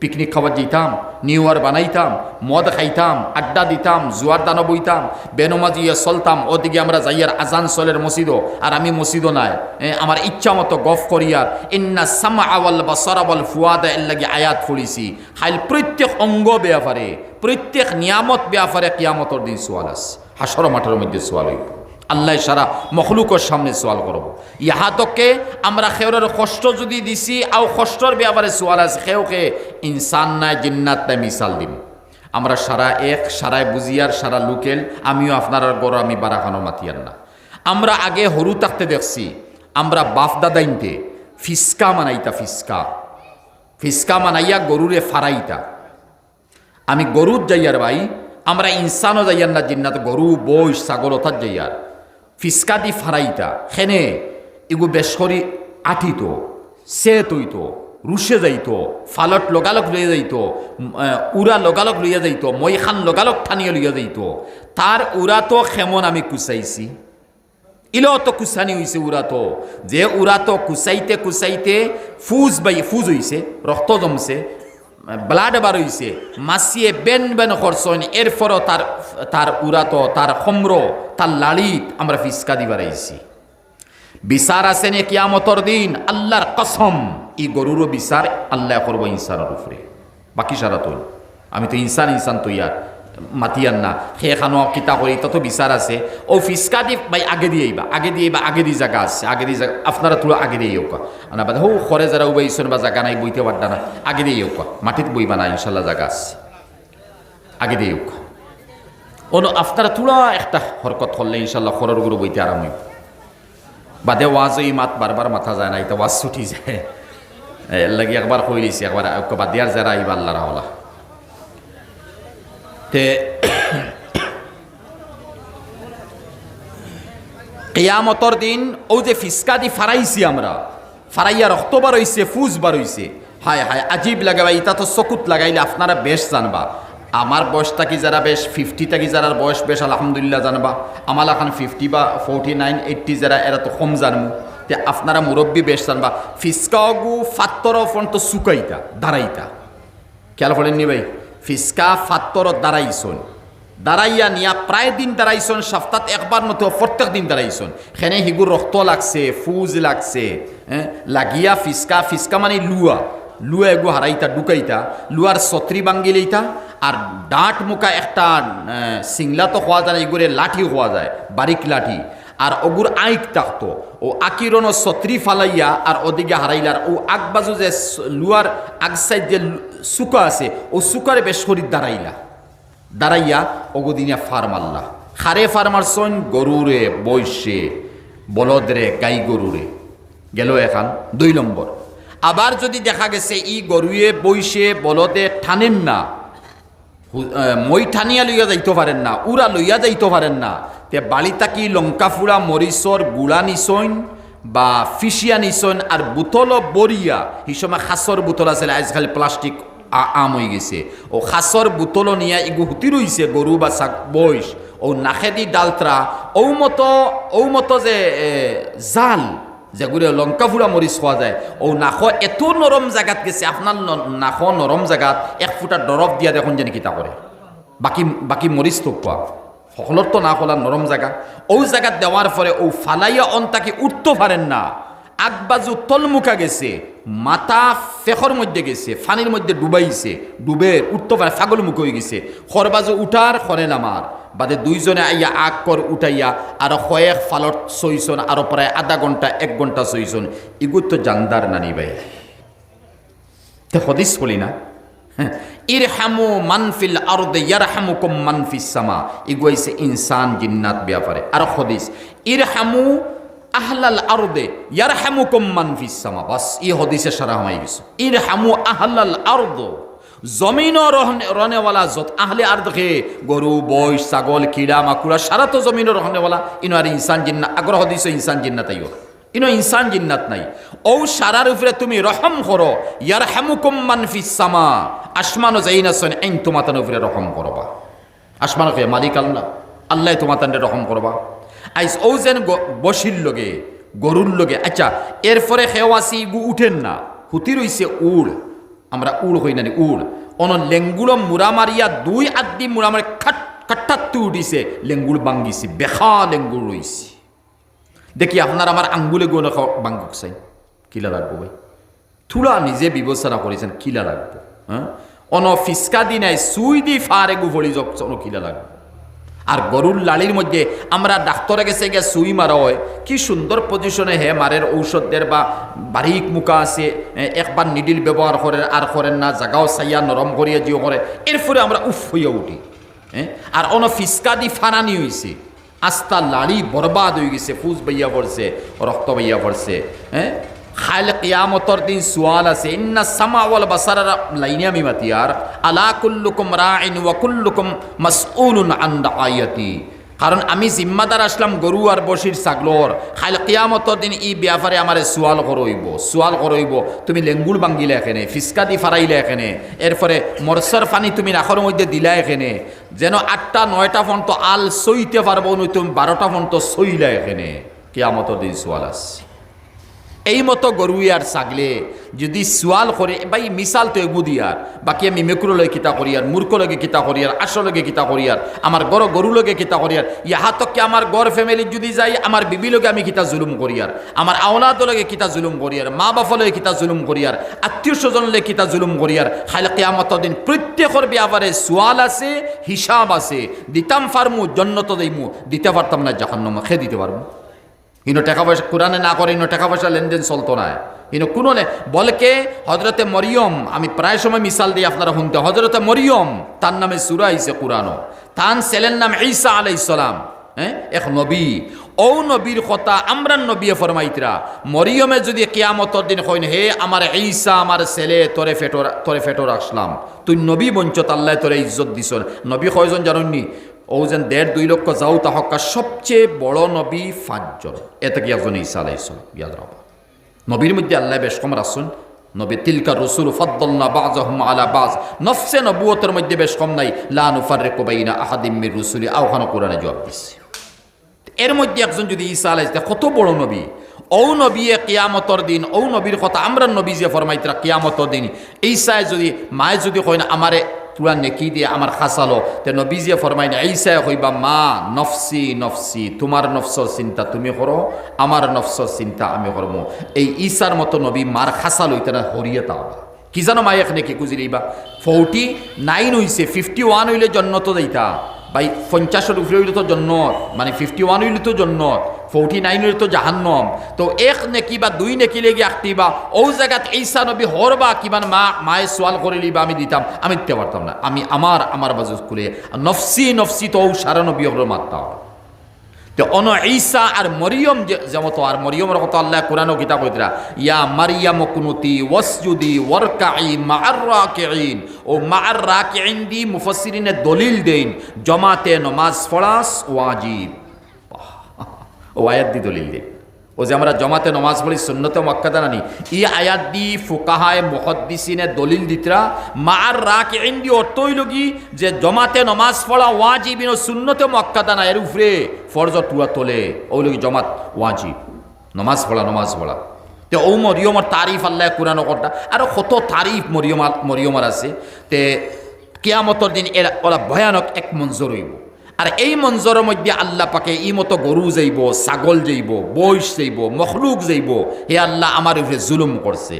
Picnic খাবার যেতাম new year বানাইতাম, মদ খাইতাম, আড্ডা দিতাম, জুয়ার দানো বইতাম বেনমাজিয়া চলতাম, ওদিকে আমরা যাইয়ার আজান চলের মসজিদও, আর আমি মসজিদও নাই। আমার ইচ্ছা মতো গফ করিয়ার ইন্না সামা আওয়াল বা সরাবল ফুয়াদা এর লাগি আয়াত ফুলিছি খাইল প্রত্যেক অঙ্গ ব্যাপারে প্রত্যেক নিয়ামত ব্যাপারে কিয়ামতর দিন সোয়াল আছে হাসর মাঠের মধ্যে সোয়াল হইব। আল্লাহ সারা মখলুকর সামনে সোয়াল করব। ইহাতকে আমরা খেউরের কষ্ট যদি দিছি, আও কষ্টর ব্যাপারে সোয়াল আছে খেউকে ইনসান নাই, জিন্নাত নাই মিসাল দিম। আমরা সারা এক, সারায় বুঝিয়ার, সারা লুকেল, আমিও আপনার গড়, আমি বারাখানো মাতিয়ার না। আমরা আগে হরু থাকতে দেখছি, আমরা বাপ দাদাইনতে ফিসকা মানাইতা ফিসকা। ফিসকা মানাইয়া গরুরে ফারাইতা। আমি গরুর যাইয়ার ভাই, আমরা ইনসানও যাইয়ার না, জিন্নাত গরু বই ছাগল অর্থাৎ যাইয়ার। ফিসকা দি ফারাইতা। খেনে এগু বেশরি আঠিত সে তৈত রুশে যাইত, ফালত লগালক লইয়া যাইত উড়া লগালক লইয়া যাইতো মই খান লগালক ঠানিয়ে লইয়া যাইতো। তার উড়া তো খেমন আমি কুচাইছি। ইলো তো কুসানি হইছে উড়া তো যে উড়া তো কুচাইতে কুচাইতে ফুজ বাই, ফুজ হইছে, রক্ত জমছে ব্লাড বার হইছে মাসিয়ে বেন বেন খরচন এরপরও তার তার উরাত তার হম্র তার লালিত আমরা ফিসকা দিবার আইছি বিচার আছে নে কিয়ামতর দিন? আল্লাহর কসম ই গরুরও বিচার আল্লাহ করব ইনসানের উপরে বাকি সারা তুই আমি তো ইনসান ইনসান তো মাতিয়ার না সেখানো কিতা করি, তত বিচার আছে। ও ফিসকা দি ভাই আগে দিয়ে আইবা আগে দিয়ে আইবা আগে দি জায়গা আছে, আগে দি জায়গা আপনারা তুলো আগে দিয়ে ইউকা আনা বাদ হো খরে যারা উবাইছেন বা জায়গা নাই, বইতে পারডা না আগে দিয়ে ইউকা মাটিত বইবা না ইনশাল্লাহ জায়গা আছে। আগে দিয়ে ইউকা ono আপনারা তুলা একটা হরকত করলে ইনশাল্লাহ খরর গুরু বইতে আরাম হইব। বাদে ওয়াজ এই মাত বারবার মাথা যায় না এটা ওয়াজ ছুটি যায়। এর লাগি একবার কই দিছি একবার বাদ দিয়ার যারা আইবা আল্লাহ রাহলা তে কেয়ামতর দিন ও যে ফিসকা দি ফারাইছি আমরা, ফারাইয়া রক্ত বার হইছে, ফুজ বার হইছে। হায় হায়, আজীব লাগাবা ইটা তো চকুত লাগাইলে আপনারা বেশ জানবা। আমার বয়স থাকি যারা বেশ ফিফটি থাকি যারা বয়স বেশ, আলহামদুলিল্লাহ জানবা। আমার এখন ফিফটি বা ফোরটি নাইন এইটটি যারা, এরা তো কম জানব তে আপনারা মুরব্বী বেশ জানবা। ফিসকাগু ফাত্তর ফোন তো সুকাইতা, দাঁড়াইতা। খেয়াল করেননি ভাই? ফিসকা ফাত্তর দাঁড়াইছন। দাঁড়াইয়া নিয়া প্রায় দিন দাঁড়াইছন সপ্তাহ একবার মতো প্রত্যেক দিন দাঁড়াইছন। সেনে হিগুর রক্ত লাগছে, ফুজ লাগছে হ্যাঁ? লাগিয়া ফিসকা ফিসকা মানে লুয়া। লুয়া এগু হারাইতা, ডুকাইতা। লুয়ার ছত্রি বাঙ্গি লইতা, আর ডাঁট মুখা একটা সিংলা তো হওয়া যায় এগুলো লাঠি হওয়া যায় বারিক লাঠি। আর অগুর আইক থাকতো ও আকিরন ছত্রি ফালাইয়া, আর ওদিকে হারাইলার ও আগবাজু যে লুয়ার আগ সাইড যে সুকা আছে, ও সুকারে বেশ শরীর দাঁড়াইলা। দাঁড়াইয়া অগদিনিয়া ফার মারলা। খারে ফার মারছন গরুরে বৈশে বলদরে, গাই গরুরে। গেল এখান দুই নম্বর। আবার যদি দেখা গেছে ই গরুয়ে বৈশে বলদে ঠানেন না মই ঠানিয়া লইয়া যাইতে পারেন না, উড়া লইয়া যাইতে পারেন না, তে বাড়িতা কি লঙ্কা ফুড়া মরিচর গুড়া নিছইন বা ফিসিয়া নিছইন আর বুতল বরিয়া হিসময় খাসর বুতল আছে, আজকাল প্লাস্টিক আম হয়ে গেছে। ও খাসর বুতল নিয়া ইগু হুতি রইছে গরু বা শাক বইস ও নাখেদি ডালত্রা ঔ মতো ঔ মতো যে জাল যেগুলো লঙ্কা ফুলা মরিচ খোৱা যায়। ও নাখ এত নরম জাগাত গেছে আপনার নাখ নরম জাগাত এক ফুটা দরব দিয়া দেখুন যেন কিতা করে বাকি বাকি মরিচ তো খোৱা। সকলের তো না খোলা নরম জায়গা ও জায়গা দেওয়ার পরে ও ফালাইয়া অন তাকে উঠতে পারেন না। আগবাজু তলমুখা গেছে মাথা ফেখর মধ্যে গেছে ফানির মধ্যে ডুবাইছে ডুবে উঠতে পারে ফাগল মুখ হয়ে গেছে। খরবাজু উঠার খরে নামার বাদে দুইজনে আইয়া আগ কর উঠাইয়া আর কয়েক ফালত চইছন আর প্রায় আধা ঘণ্টা এক ঘণ্টা চইছন ইগুত তো জানদার নানি ভাই। তে হদিস বলি না? হ্যাঁ, ইরহামু মানফিল আরদে ইয়ারহামুকুম মানফিস সামা। ইগুয়াইছে ইনসান জিন্নাত ব্যাপারে আর হদিস। ইরহামু আহলাল আরদে ইয়ারহামুকুম মানফিস সামা। বাস ই হদিসে সারা হমাই গেছে ইরহামু আহলাল আরদ। জমিন রহনেওয়ালা যত আহলে আর দেখে গরু বই ছাগল, কিড়া, মাকুড়া, সারা তো জমিন রহনেওয়ালা। ইনো আর ইনসান জিন্না আগ্রহ দিছ ইনসান জিন্নাত আইও ইনো ইনসান জিন্নাত নাই। ও সারার উপরে তুমি রহম করো। ইয়ার হেমুকুম মানফি সামা। আসমানো যাই না শোন এন তোমাতান উপরে রহম করবা। আসমান মালিক আল্লাহ। আল্লাহ তোমাতান্ডে রহম করবা। আইস ও যেন গ- বসির লগে, গরুর লগে। আচ্ছা এরপরে খেওয়াসি গু উঠেন না। হুতি রইছে উড়। আমরা উড় হই নানি উড়। অন লেঙ্গুলো মুড়া মারিয়া দুই আদি মুড়া মারি খাট খাট্টাত্তু উঠিছে। লেঙ্গুল বাঙ্গিছি, বেখা লেঙ্গুল রইছি। দেখি আপনার আমার আঙ্গুলে গুণ বাঙ্গুক চাই। কিলা লাগবো ভাই? থুলা নিজে বিবেচনা করেছেন, কিলা লাগবো হ্যাঁ অন ফিসকা দি নাই সুই দি ফারে গুফড়ি যক অন কিলা লাগবো। আর গরুর লালির মধ্যে আমরা ডাক্তারে গেছে গিয়ে সুই মারা হয়। কি সুন্দর পজিশনে হে মারের ঔষধদের বা বারিক মুখা আছে একবার নিডিল ব্যবহার করেন, আর করেন না, জাগাও সাইয়া নরম করিয়া জিও করে। এরপরে আমরা উফ হইয়া উঠি আর অন ফিসকা দি ফানানি হয়েছে আস্তা লাড়ি বরবাদ হয়ে গেছে, ফুস বাইয়া পড়ছে, রক্ত বাইয়া পড়ছে হ্যাঁ খাইলে কিয়ামতর দিন সুয়াল আছে। ইন্না সামা ওয়াল বাসার লাইনে আমি মাতিয়ার আলা কুল্লুকুম রাইন ওয়া কুল্লুকুম মাসউলুন আন রাআয়াতি কারণ আমি জিম্মাদার আসলাম গরু আর বসির ছাগলর। খাইল কিয়ামতর দিন ই ব্যাপারে আমারে সুয়াল করইব সুয়াল করইব। তুমি লেঙ্গুল বাঙ্গিলে এখানে, ফিসকা দি ফারাইলে এখানে। এরপরে মরসার ফানি তুমি রাখর মধ্যে দিলা এখানে। যেন আটটা, নয়টা ফোন তো আল সইতে পারব তুমি বারোটা ফোন তো সইলা এখানে। কিয়ামতর দিন সুয়াল আসছে এই মতো গরু আর ছাগলে, যদি সোয়াল করে ভাই মিসাল তো এগু দিয়ার বাকি আমি মেকুর লগে কিতা করিয়ার মূর্খ লগে কিতা করিয়ার আশর লগে কিতা করিয়ার আমার গড় গরু লগে কিতা করিয়ার ইহা তককে আমার গড় ফ্যামিলি যদি যাই আমার বিবি লগে আমি কিতা জুলুম করিয়ার আমার আওলাদ লগে কিতা জুলুম করিয়ার মা বাপ লগে কিতা জুলুম করিয়ার আত্মীয় স্বজন লগে কিতা জুলুম করিয়ার খাইলে কেয়ামত দিন প্রত্যেকর ব্যাপারে সোয়াল আছে হিসাব আছে, দিতাম ফার্মু জন্নত দেইমু, দিতে পারতাম না জাহান্নম খেয়ে দিতে পারব ইনো টাকা পয়সা, কোরআনে না করে ইনো টাকা পয়সা লেনদেন চলতো না। ইনো কোনো বলকে হজরতে মরিয়ম, আমি প্রায় সময় মিসাল দিই আপনারা শুনতে হজরতে মরিয়ম, তার নামে সুরা আইছে কোরআনও। তান ছেলের নাম ঈসা আলাই ইসলাম হ্যাঁ? এক নবী। ও নবীর কথা আমরা নবী ফরমাইতরা। মরিয়মে যদি কিয়ামতর দিন কইন, হে আমার ঈসা, আমার ছেলে, তোরে ফেটোর তোরে ফেটোর আসলাম। তুই নবী বঞ্চত আল্লাহ তোরে ইজ্জত দিছ নবী কয়জন জানুননি? ও যেন দেড় দুই লক্ষ যাও তাহকা সবচেয়ে বড় নবী পাঁচজন। এতে কি একজন ঈসা আলাইসন ইয়াদ রাখো নবীর মধ্যে আল্লাহ বেশ কম রাখছেন নবী তিলকা রসুল ফদ্দল্লা বাজ আলা বাজ নফসে নবুয়তের মধ্যে বেশ কম নাই। লানুফার রেকোবাইনা আহাদিম্মির রসুলি। আহ্বান কোরআনে জবাব দিচ্ছে এর মধ্যে একজন যদি ঈসা আলাইস কত বড় নবী? ঔ নবী কিয়ামতর দিন, ঔ নবীর কথা আমরা নবী যে ফরমাইতরা কিয়ামতর দিন। ঈসায় যদি, মায়ে যদি কয় না, আমারে তুরা নেকি দিয়ে আমার খাসালো। তে নবী যে ফরমাই না ঈসায় কইবা মা, নফসি নফসি, তোমার নফসর চিন্তা তুমি করো, আমার নফসর চিন্তা আমি করব। এই ঈসার মতো নবী মার খাসালো ইতারা হরিয়ে তাও কি জানো মাই এখানে কি কুজিরিবা ফোরটি নাইন হইছে, ফিফটি ওয়ান হইলে জন্নত দেইতা বাই পঞ্চাশের উপরে হইলে তো জন্নত মানে ফিফটি ওয়ান হইলে তো জন্নত। ফোরটি নাইন হইলে তো জাহান্নম। তো এক নেকি বা দুই নেকি লেগে আঁকতি বা ও জায়গাত এইসা নবী হর বা কিমান মা, মায়ে সোয়াল করিলি বা আমি দিতাম। আমি দিতে পারতাম না। আমি আমার আমার বাজু স্কুলে নফসি নফসি তো ও সারা নবী হর মারতাম। তো অন ঈসা আর মরিয়ম যেমত, আর মরিয়মের কথা আল্লাহ কোরআন গীতা কইতরা, ইয়া মারিয়াম কুনুতি ওয়াসজুদি ওয়ারকাই মাআর রাকিঈন। ও মাআর রাকিঈন দি মুফাসসিরিনে দলিল দেন জমাতে নমাজ পড়াস ওয়াজিব। ও আয়াত দি দলিল দেন। ও যে আমরা জমাতে নমাজ পড়ি, সুন্নতে মক্কাদা নানি ই আয়াত দি ফুকাহায় মুহদ্দিসিনে দলিল দিতরা মার রাক ইন্দি অর্থ হইল কি, যে জমাতে নমাজ পড়া ওয়াজিবিন ও সুন্নতে মক্কাদা না, এর উপরে ফরজ টুয়া তোলে। ওই লোক জমাত ওয়াজিব। নমাজ পড়া নমাজ পড়া। তে ও মরিয়মর তারিফ আল্লাহ কোরআন করটা আরও কত তারিফ মরিয়ম মরিয়মর আছে। তে কেয়ামতর দিন এরা, ওরা ভয়ানক এক মঞ্জুর হইব। আর এই মঞ্জরের মধ্যে আল্লাহ পাকে ই মতো গরু যাইব, ছাগল যাইব বইস যাইব, মখলুক যাইব, হে আল্লাহ আমার উপরে জুলুম করছে।